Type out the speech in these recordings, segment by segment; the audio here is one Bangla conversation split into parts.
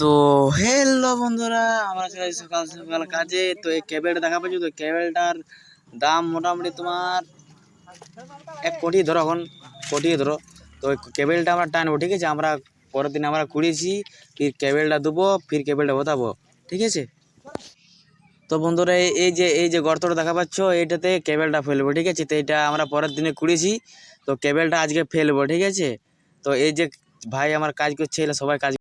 তো হ্যালো বন্ধুরা, আমরা চলে সকাল সকাল কাজে। তো এই কেবেলটা দেখা পাচ্ছি? তো কেবেলটার দাম মোটামুটি তোমার এক কোটি, ধরো এখন কোটি, ধরো। তো কেবেলটা আমরা টানবো, ঠিক আছে? আমরা পরের দিন আমরা কুড়িয়েছি, ফির কেবেলটা দেবো ফির কেবেলটা বতাবো ঠিক আছে? তো বন্ধুরা, এই- যে এই যে গর্তটা দেখা পাচ্ছ, এইটাতে কেবেলটা ফেলব, ঠিক আছে? তো এটা আমরা পরের দিনে কুড়িয়েছি, তো কেবেলটা আজকে ফেলব, ঠিক আছে? তো এই যে ভাই আমার কাজ করছে, এরা সবাই কাজ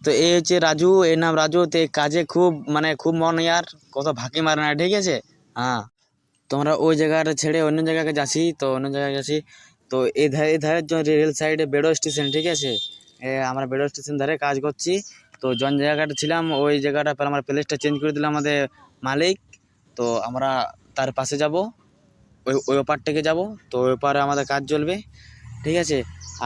তো এই হচ্ছে রাজু, এর নাম রাজু। তো কাজে খুব মানে খুব মন ইয়ার, কত ফাঁকি মারে না, ঠিক আছে? হ্যাঁ। তোমরা ওই জায়গাটা ছেড়ে অন্য জায়গাকে যাচ্ছি, তো অন্য জায়গায় যাচ্ছি। তো এই ধারে জন্য রেল সাইডে বেড়ো স্টেশন, ঠিক আছে? আমরা বেড়ো স্টেশন ধারে কাজ করছি। তো জন জায়গাটা ছিলাম, ওই জায়গাটা পর আমরা প্লেসটা চেঞ্জ করে দিলাম আমাদের মালিক। তো আমরা তার পাশে যাব। ওই ওই ওপার থেকে যাব। তো ওই ওপারে আমাদের কাজ চলবে। ঠিক আছে?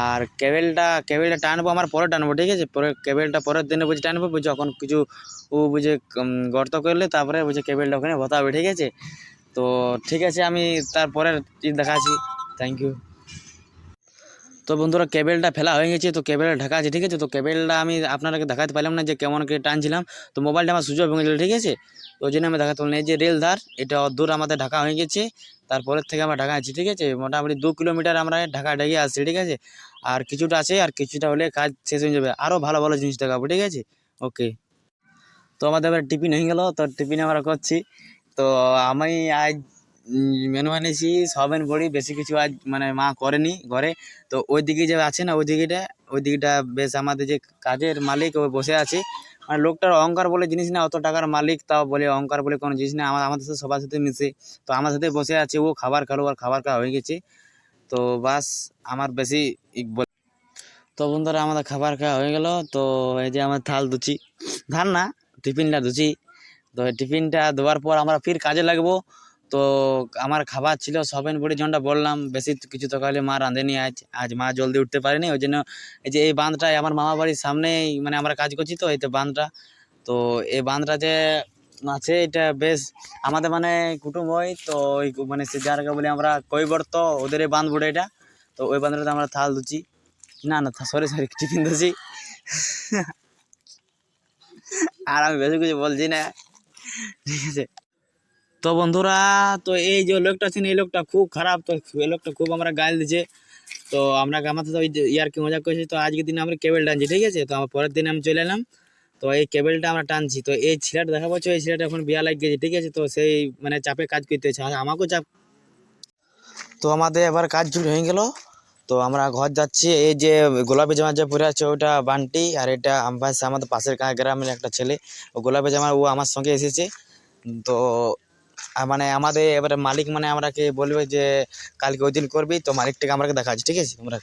আর কেবেলটা কেবেলটা টানবো, আমার পরে টানবো, ঠিক আছে? পরে, কেবেলটা পরের দিনে বুঝে টানবো, বুঝে যখন কিছু, ও বুঝে গর্ত করলে তারপরে বুঝে কেবেলটা ওখানে বতাবে ঠিক আছে? তো ঠিক আছে, আমি তারপরে দেখাচ্ছি। থ্যাংক ইউ তো বন্ধুরা, কেবেলটা ফেলা হয়ে গেছে, তো কেবেলটা ঢাকা আছে, ঠিক আছে? তো কেবেলটা আমি আপনাদেরকে দেখাতে পারলাম না যে কেমন করে টানছিলাম। তো মোবাইলটা আমার সুযোগ ভেঙে ঠিক আছে? ওই জন্য আমি দেখাতে না। এই যে রেল ধার, এটা দূর আমাদের ঢাকা হয়ে গেছে। তারপরের থেকে আমরা ঢাকা আছি, ঠিক আছে? মোটামুটি দু কিলোমিটার আমরা ঢাকা ঢেকে আসছি, ঠিক আছে? আর কিছুটা আছে, আর কিছুটা হলে কাজ শেষ হয়ে যাবে। আরও ভালো ভালো জিনিস দেখাবো, ঠিক আছে? ওকে তো আমাদের এবার টিফিন হয়ে গেলো, তো টিফিন আমরা করছি। তো আমি আজ মেনু আনিছি সবেন বড়ি, বেশি কিছু আজ মানে মা করেনি ঘরে। তো ওই দিকে যে আছে না ওই দিকেটা ওই দিকটা বেশ আমাদের যে কাজের মালিক ও বসে আছে। মানে লোকটার অহংকার বলে জিনিস না, অত টাকার মালিক তাও বলে অহংকার বলে কোনো জিনিস না, আমার, আমাদের সাথে সবার সাথে মিশে। তো আমার সাথে বসে আছে, ও খাবার খালো, আর খাবার খাওয়া হয়ে গেছে। তো বাস, আমার বেশি তো বন্ধুরা, আমাদের খাবার খাওয়া হয়ে গেল। তো এই যে আমার থাল ধুচি ধান না, টিফিনটা ধুচি তো টিফিনটা দেওয়ার পর আমরা ফির কাজে লাগবো। তো আমার খাবার ছিল, সবেন বড়ি যেমনটা বললাম, বেশি কিছু তো খাইলে মা রাঁধেনি আজ আজ মা জলদি উঠতে পারেনি, ওই জন্য এই যে এই বাঁধটায় আমার মামা বাড়ির সামনেই মানে আমরা কাজ করছি তো এই তো বাঁধটা। তো এই বাঁধটা যে আছে, এটা বেশ আমাদের মানে কুটুম হয় তো ওই মানে সে যার বলে আমরা কৈবর্ত, ওদের এই বাঁধ বলে এটা। তো ওই বাঁধটাতে আমরা থাল ধুচ্ছি। না না সরি সরি টিফিন ধুচ্ছি। আর আমি বেশি কিছু বলছি না। ঠিক আছে। তো বন্ধুরা, তো এই যে লোকটা আছেন এই লোকটা খুব খারাপ, তো এই লোকটা খুব আমরা গাল দিছে। তো আমরা আমার তো ইয়ার কি মজা করছি, তো আজকের দিনে আমরা কেবল টানছি, ঠিক আছে? তো আমার পরের দিন আমি চলে এলাম, তো এই কেবলটা আমরা টানছি। তো এই ছেলেটা দেখা পাচ্ছ, এই ছেলেটা এখন বিয়া লাগে গেছে, ঠিক আছে? তো সেই মানে চাপে কাজ করতে হচ্ছে আমাকেও চাপ তো আমাদের এবার কাজ শুরু হয়ে গেল। তো আমরা ঘর যাচ্ছি, এই যে গোলাপি জামা যে পরে আছে, ওটা বান্টি, আর এটা আমার আমাদের পাশের গ্রামের একটা ছেলে। ও গোলাপি জামা, ও আমার সঙ্গে এসেছে। তো মানে আমাদের এবারে মালিক মানে আমরা কি বলবে যে, কালকে ওই দিন করবি, তো মালিকটাকে আমরা দেখাচ্ছি ঠিক আছে? আমরা